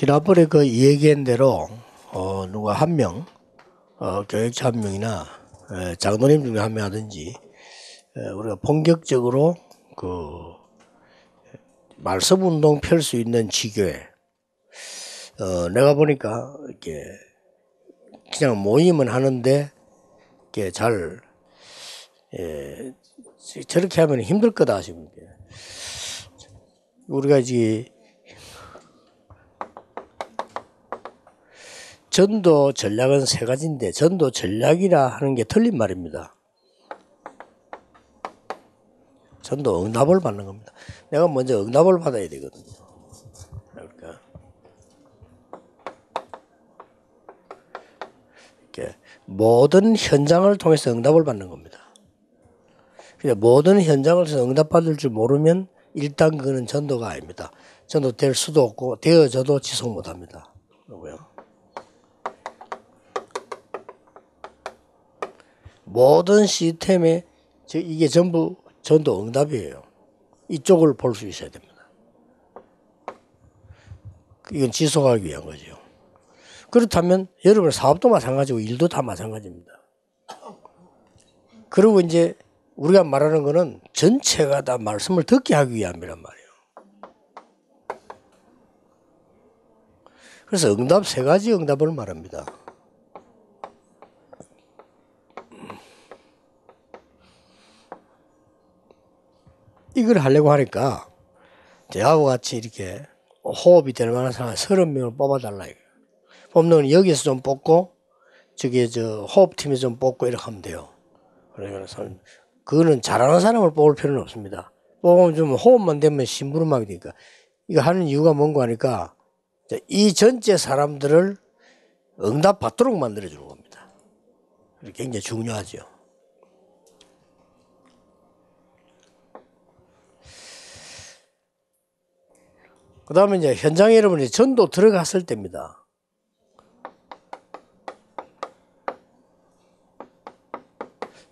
지난번에 그 얘기한 대로 어, 누가 한 명, 어, 교육자 한 명이나 에, 장로님 중에 한 명 하든지 에, 우리가 본격적으로 그 말씀 운동 펼 수 있는 지교회. 어, 내가 보니까 이렇게 그냥 모임은 하는데 이렇게 잘 예, 저렇게 하면 힘들 거다 지금 우리가 이제 전도 전략은 세 가지인데 전도 전략이라 하는 게 틀린 말입니다. 전도 응답을 받는 겁니다. 내가 먼저 응답을 받아야 되거든요. 그러니까 이렇게 모든 현장을 통해서 응답을 받는 겁니다. 그냥 모든 현장을 통해서 응답받을 줄 모르면 일단 그거는 전도가 아닙니다. 전도 될 수도 없고 되어져도 지속 못합니다. 그러고요. 모든 시스템에 이게 전부 전도 응답이에요. 이쪽을 볼 수 있어야 됩니다. 이건 지속하기 위한 거죠. 그렇다면 여러분 사업도 마찬가지고 일도 다 마찬가지입니다. 그리고 이제 우리가 말하는 거는 전체가 다 말씀을 듣게 하기 위함이란 말이에요. 그래서 응답 세 가지 응답을 말합니다. 이걸 하려고 하니까 저하고 같이 이렇게 호흡이 될 만한 사람 30명을 뽑아달라 이거예요. 뽑는 여기서 좀 뽑고 저기 저 호흡팀에서 좀 뽑고 이렇게 하면 돼요. 그래서 그거는 잘하는 사람을 뽑을 필요는 없습니다. 뽑으면 좀 호흡만 되면 심부름하게 되니까 이거 하는 이유가 뭔가 하니까 이 전체 사람들을 응답 받도록 만들어 주는 겁니다. 굉장히 중요하죠. 그 다음에 이제 현장에 여러분이 전도 들어갔을 때입니다.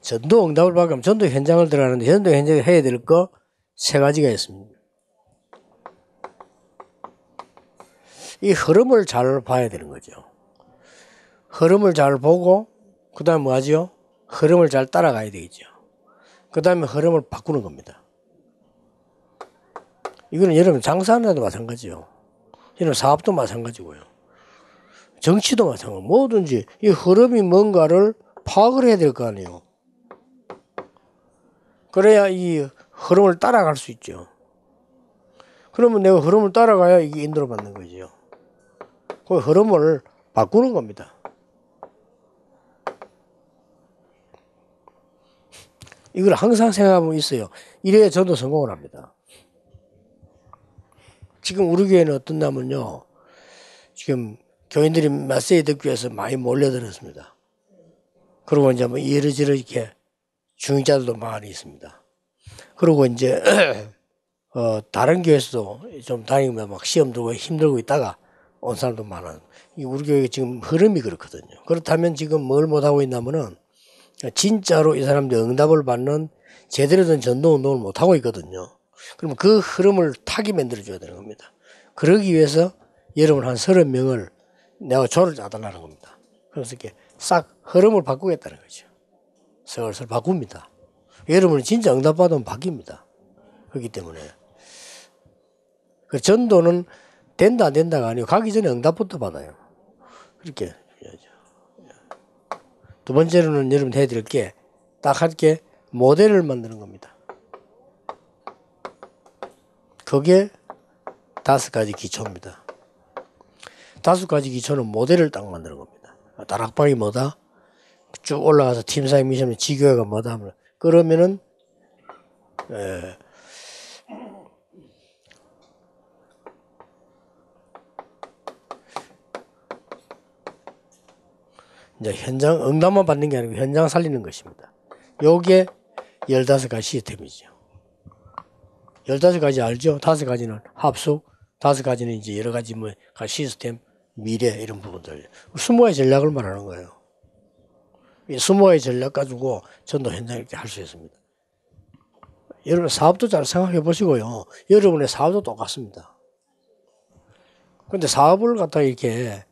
전도 응답을 받으면 전도 현장을 들어가는데 전도 현장에 해야 될 거 세 가지가 있습니다. 이 흐름을 잘 봐야 되는 거죠. 흐름을 잘 보고 그 다음에 뭐 하죠? 흐름을 잘 따라가야 되겠죠. 그 다음에 흐름을 바꾸는 겁니다. 이거는 여러분 장사하는 데도 마찬가지요. 여러분 사업도 마찬가지고요. 정치도 마찬가지. 뭐든지 이 흐름이 뭔가를 파악을 해야 될 거 아니에요. 그래야 이 흐름을 따라갈 수 있죠. 그러면 내가 흐름을 따라가야 이게 인도를 받는 거죠. 그 흐름을 바꾸는 겁니다. 이걸 항상 생각하면 있어요. 이래야 저도 성공을 합니다. 지금 우리 교회는 어떻냐면요. 지금 교인들이 메시지 듣기 위해서 많이 몰려들었습니다. 그리고 이제 뭐 이러저러 이렇게 중위자들도 많이 있습니다. 그리고 이제 어 다른 교회에서도 좀 다니면 막 시험 들고 힘들고 있다가 온 사람도 많아요. 우리 교회 지금 흐름이 그렇거든요. 그렇다면 지금 뭘 못하고 있냐면은 진짜로 이 사람들 응답을 받는 제대로 된 전도 운동을 못하고 있거든요. 그러면 그 흐름을 타게 만들어줘야 되는 겁니다. 그러기 위해서 여러분 한 서른 명을 내가 조를 짜달라는 겁니다. 그래서 이렇게 싹 흐름을 바꾸겠다는 거죠. 슬슬 바꿉니다. 여러분은 진짜 응답받으면 바뀝니다. 그렇기 때문에. 그 전도는 된다 안 된다가 아니고 가기 전에 응답부터 받아요. 그렇게 해야죠. 두 번째로는 여러분 될게딱 할 게 모델을 만드는 겁니다. 그게 다섯 가지 기초입니다. 다섯 가지 기초는 모델을 딱 만드는 겁니다. 다락방이 뭐다? 쭉 올라가서 팀사임 미션 지교회가 뭐다 하면 그러면은 에, 이제 현장 응답만 받는 게 아니고 현장 살리는 것입니다. 요게 15가지 시스템이죠. 15가지 알죠? 다섯 가지는 합숙, 다섯 가지는 이제 여러 가지 뭐 시스템, 미래 이런 부분들. 20가지 전략을 말하는 거예요. 이 20가지 전략 가지고 전도 현장 이렇게 할수 있습니다. 여러분 사업도 잘 생각해 보시고요. 여러분의 사업도 똑같습니다. 근데 사업을 갖다 이렇게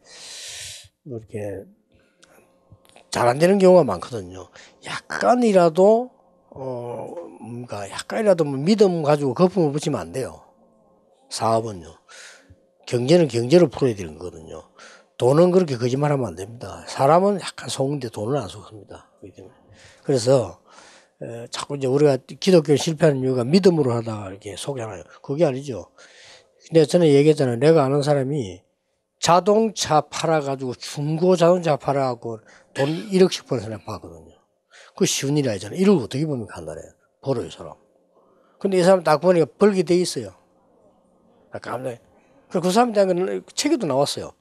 뭐 이렇게 잘 안 되는 경우가 많거든요. 약간이라도 어 뭔가 약간이라도 뭐 믿음 가지고 거품을 붙이면 안 돼요. 사업은요. 경제는 경제로 풀어야 되는 거거든요. 돈은 그렇게 거짓말하면 안 됩니다. 사람은 약간 속는데 돈은 안 속습니다. 그래서 에, 자꾸 이제 우리가 기독교 실패하는 이유가 믿음으로 하다가 이렇게 속잖아요. 그게 아니죠. 근데 전에 얘기했잖아요. 내가 아는 사람이 자동차 팔아가지고 중고 자동차 팔아갖고 돈 1억씩 버는 사람 봤거든요. 그 쉬운 일이 아니잖아요. 1억 어떻게 보면 한 달에 벌어요, 사람. 근데 이 사람 딱 보니까 벌게 돼 있어요. 깜짝 그 사람에 대한 책에도 나왔어요.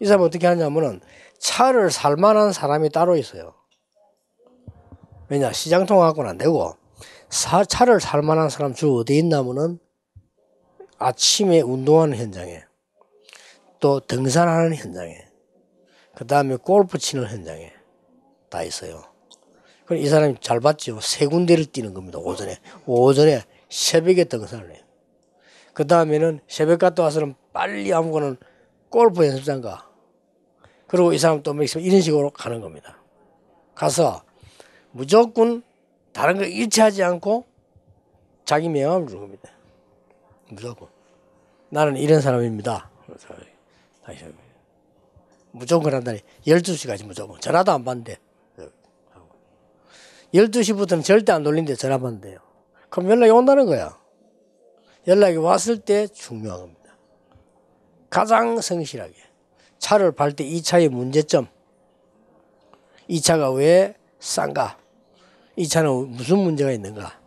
이 사람 어떻게 하냐면은 차를 살 만한 사람이 따로 있어요. 왜냐, 시장 통화하고는 안 되고, 사, 차를 살 만한 사람 주로 어디에 있냐면은 아침에 운동하는 현장에, 또 등산하는 현장에, 그 다음에 골프 치는 현장에 다 있어요. 그럼 이 사람이 잘 봤죠. 세 군데를 뛰는 겁니다. 오전에. 오전에 새벽에 등산을 해요. 그 다음에는 새벽 갔다 와서는 빨리 아무거나 골프 연습장 가. 그리고 이 사람 또 이런 식으로 가는 겁니다. 가서 무조건 다른 거 일치하지 않고 자기 명함을 주는 겁니다. 무조건. 나는 이런 사람입니다. 무조건 한다니. 12시까지 무조건. 전화도 안 받는데. 12시부터는 절대 안 돌린대 전화 받는데요. 그럼 연락이 온다는 거야. 연락이 왔을 때 중요한 겁니다. 가장 성실하게. 차를 팔때이 차의 문제점. 이 차가 왜 싼가? 이 차는 무슨 문제가 있는가?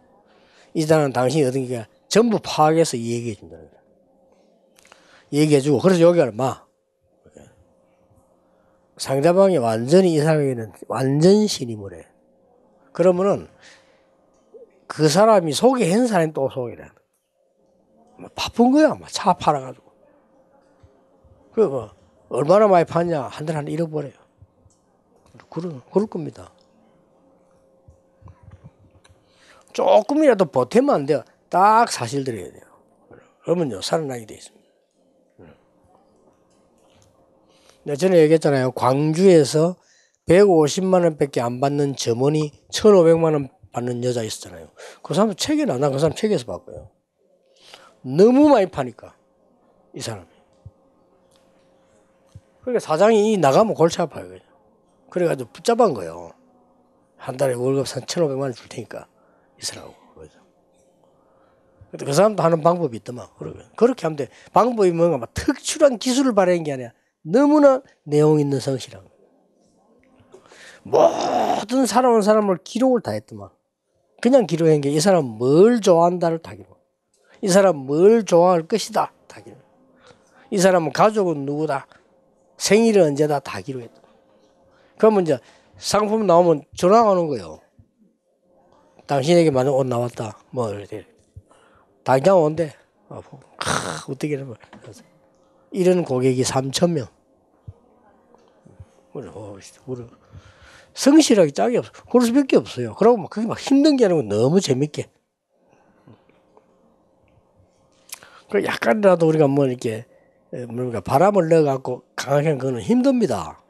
이 차는 당신이 얻은 게 전부 파악해서 얘기해 준다는 거야. 얘기해 주고, 그래서 여기 얼마? 상대방이 완전히 이 사람에게는 완전 신임을 해. 그러면은 그 사람이 소개한 사람이 또 소개를 해. 뭐 바쁜 거야. 차 팔아가지고. 그, 뭐, 얼마나 많이 파냐. 한 달에 한 잃어버려요. 그럴, 그럴 겁니다. 조금이라도 보태면 안 돼요. 딱 사실 드려야 돼요. 그러면요, 살아나게 돼 있습니다. 네, 전에 얘기했잖아요. 광주에서 150만 원밖에 안 받는 점원이 1,500만 원 받는 여자 있었잖아요. 그 사람 책에 나, 나그 사람 책에서 봤고요. 너무 많이 파니까 이 사람이. 그러니까 사장이 나가면 골치 아파요. 그래가지고 붙잡은 거예요. 한 달에 월급 한 1,500만 원 줄 테니까. 그죠. 근데 그 사람도 하는 방법이 있더만. 그렇게 하면 돼. 방법이 뭔가 막 특출한 기술을 발휘한 게 아니야. 너무나 내용 있는 성실한 거. 모든 살아온 사람을 기록을 다 했더만. 그냥 기록한 게 이 사람 뭘 좋아한다를 다 기록. 이 사람 뭘 좋아할 것이다. 다 기록. 이 사람은 가족은 누구다. 생일은 언제다. 다 기록했다. 그러면 이제 상품 나오면 전화가 오는 거예요. 당신에게 맞는 옷 나왔다. 뭐 이렇게 당장 온대. 아, 뭐, 어떻게 이러면 이런 고객이 3천 명. 우리 어, 우리 성실하게 짝이 없어. 그럴 수밖에 없어요. 그러고 막 그게 막 힘든 게 아니고 너무 재밌게. 그 약간이라도 우리가 뭐 이렇게 뭔가 바람을 넣어 갖고 강하게 하는 거는 힘듭니다.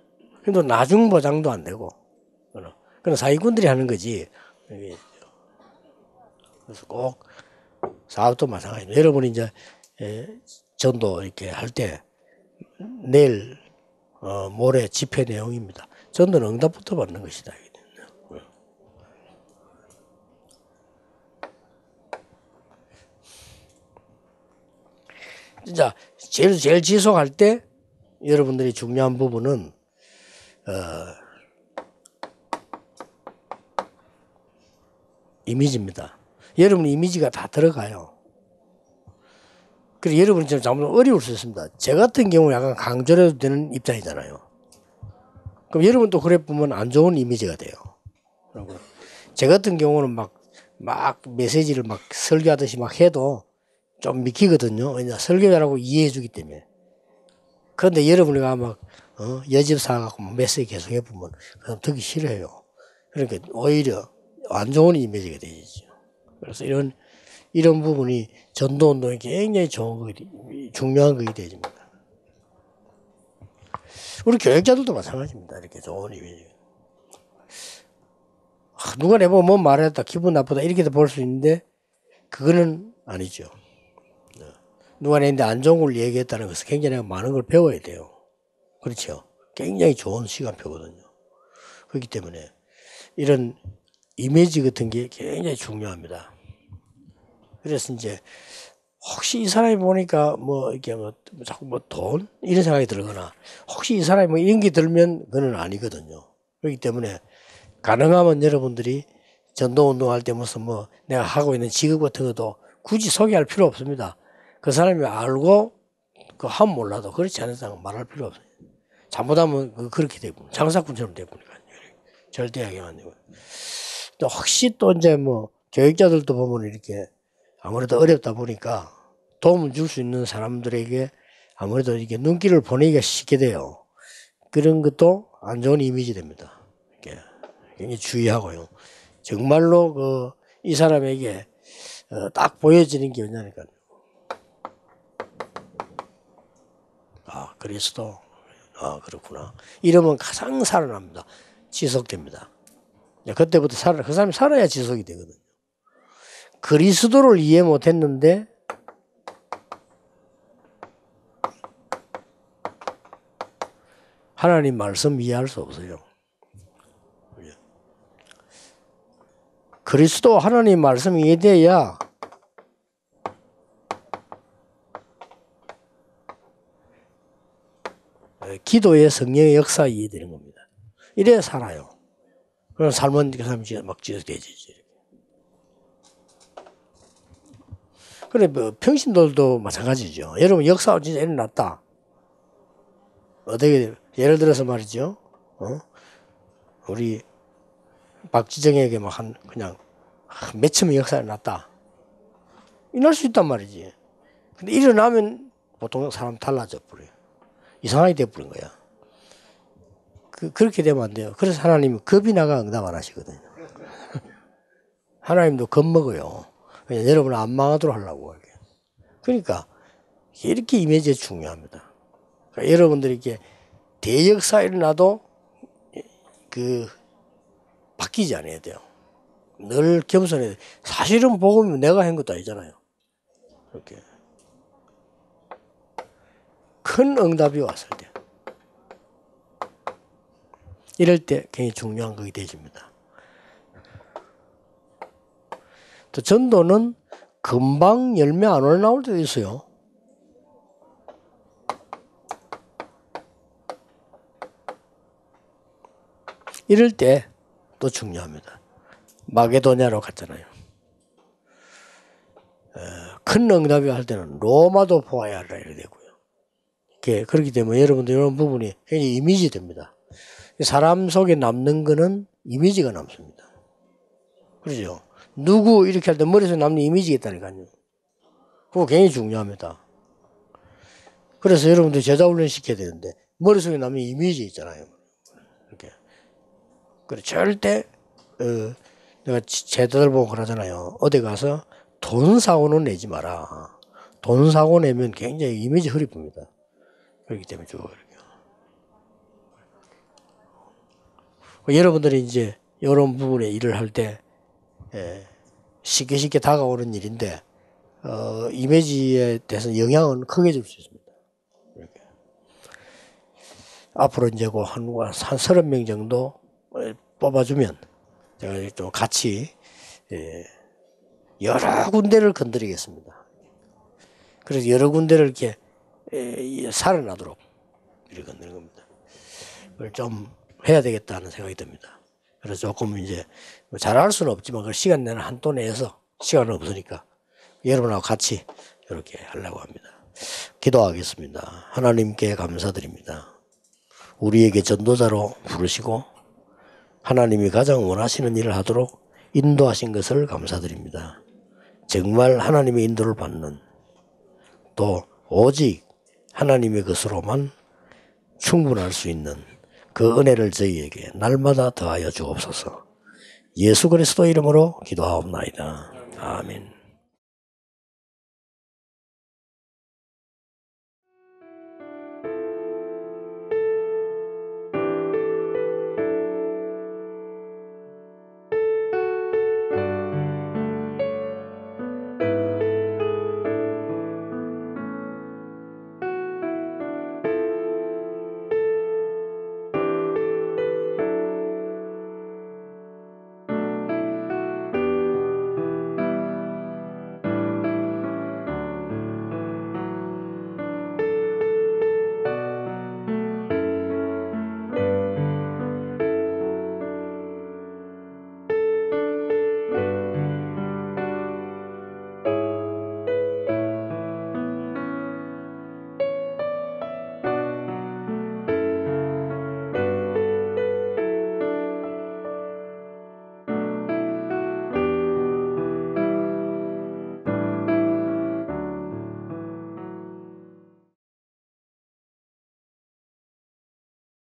근데 나중 보장도 안 되고. 그건 사기꾼들이 하는 거지. 그래서 꼭 사업도 마찬가지입니다. 여러분이 이제 전도 이렇게 할 때 내일 어, 모레 집회 내용입니다. 전도는 응답부터 받는 것이다. 진짜 제일 제일 지속할 때 여러분들이 중요한 부분은 어, 이미지입니다. 여러분 이미지가 다 들어가요. 그래서 여러분이 좀 잘못 어려울 수 있습니다. 제 같은 경우 약간 강조해도 되는 입장이잖아요. 그럼 여러분도 그래 보면 안 좋은 이미지가 돼요. 제 같은 경우는 막, 막 메시지를 막 설교하듯이 막 해도 좀 믿기거든요. 왜냐, 설교자라고 이해해 주기 때문에. 그런데 여러분이 막, 어, 여집사 갖고 메시지 계속 해보면, 그럼 듣기 싫어요. 그러니까 오히려 안 좋은 이미지가 되죠. 그래서 이런 이런 부분이 전도 운동에 굉장히 좋은 거 중요한 것이 되집니다. 우리 교육자들도 마찬가지입니다. 이렇게 좋은 이미지. 아, 누가 내보고 뭐 말했다, 기분 나쁘다, 이렇게도 볼 수 있는데, 그거는 아니죠. 네. 누가 내는데 안 좋은 걸 얘기했다는 것은 굉장히 많은 걸 배워야 돼요. 그렇죠. 굉장히 좋은 시간표거든요. 그렇기 때문에 이런 이미지 같은 게 굉장히 중요합니다. 그래서 이제 혹시 이 사람이 보니까 뭐 이렇게 뭐 자꾸 뭐 돈 이런 생각이 들거나 혹시 이 사람이 뭐게 들면 그는 아니거든요. 그렇기 때문에 가능하면 여러분들이 전도 운동할 때 무슨 뭐 내가 하고 있는 직업 같은 것도 굳이 소개할 필요 없습니다. 그 사람이 알고 그 하면 몰라도 그렇지 않은 사람 말할 필요 없어요. 잘못하면 그 그렇게 되고 장사꾼처럼 되고니까 절대 하게 안 되고 또 혹시 또 이제 뭐 교육자들도 보면 이렇게 아무래도 어렵다 보니까 도움을 줄 수 있는 사람들에게 아무래도 이게 눈길을 보내기가 쉽게 돼요. 그런 것도 안 좋은 이미지 됩니다. 이렇게 굉장히 주의하고요. 정말로 그 이 사람에게 어, 딱 보여지는 게 뭐냐니까. 아, 그리스도. 아, 그렇구나. 이러면 가장 살아납니다. 지속됩니다. 그때부터 살아, 그 사람이 살아야 지속이 되거든요. 그리스도를 이해 못했는데 하나님 말씀 이해할 수 없어요. 그리스도 하나님 말씀 이해돼야 기도의 성령의 역사 이해되는 겁니다. 이래야 살아요. 그럼 삶은 그 사람이 막 지어되지. 그래, 뭐, 평신도도 마찬가지죠. 여러분, 역사가 진짜 일어났다. 어떻게, 예를 들어서 말이죠. 어? 우리 박지정에게 막 한, 그냥, 몇천의 역사가 났다. 일어날 수 있단 말이지. 근데 일어나면 보통 사람 달라져 버려요. 이상하게 돼버린 거야. 그, 그렇게 되면 안 돼요. 그래서 하나님은 겁이 나가 응답 안 하시거든요. 하나님도 겁먹어요. 여러분을 안 망하도록 하려고. 그러니까, 이렇게 이미지가 중요합니다. 그러니까 여러분들이 이렇게 대역사 일어나도 그, 바뀌지 않아야 돼요. 늘 겸손해야 돼. 사실은 복음이 내가 한 것도 아니잖아요. 이렇게. 큰 응답이 왔을 때. 이럴 때 굉장히 중요한 것이 되집니다. 또 전도는 금방 열매 안 올라올 때도 있어요. 이럴 때 또 중요합니다. 마게도냐로 갔잖아요. 큰 응답이 할 때는 로마도 보아야 하라 이래 되고요. 그렇기 때문에 여러분들 이런 부분이 굉장히 이미지 됩니다. 사람 속에 남는 거는 이미지가 남습니다. 그러죠? 누구 이렇게 할 때 머릿속에 남는 이미지가 있다니까요. 그거 굉장히 중요합니다. 그래서 여러분들 제자 훈련 시켜야 되는데 머릿속에 남는 이미지 있잖아요. 이렇게. 그래 절대 어, 내가 제자들 보고 그러잖아요. 어디 가서 돈 사고는 내지 마라. 돈 사고 내면 굉장히 이미지 흐릿합니다. 그렇기 때문에 쭉 여러분들이 이제 이런 부분에 일을 할때 예, 쉽게 쉽게 다가오는 일인데 어, 이미지에 대해서 영향은 크게 줄 수 있습니다. 이렇게. 앞으로 이제 한, 한 30명 정도 뽑아주면 제가 좀 같이 예, 여러 군데를 건드리겠습니다. 그래서 여러 군데를 이렇게 예, 살아나도록 이렇게 건드리는 겁니다. 좀 해야 되겠다는 생각이 듭니다. 그래서 조금 이제 뭐 잘할 수는 없지만 그 시간 내는 한도 내에서 시간은 없으니까 여러분하고 같이 이렇게 하려고 합니다. 기도하겠습니다. 하나님께 감사드립니다. 우리에게 전도자로 부르시고 하나님이 가장 원하시는 일을 하도록 인도하신 것을 감사드립니다. 정말 하나님의 인도를 받는 또 오직 하나님의 것으로만 충분할 수 있는 그 은혜를 저희에게 날마다 더하여 주옵소서. 예수 그리스도 이름으로 기도하옵나이다. 아멘.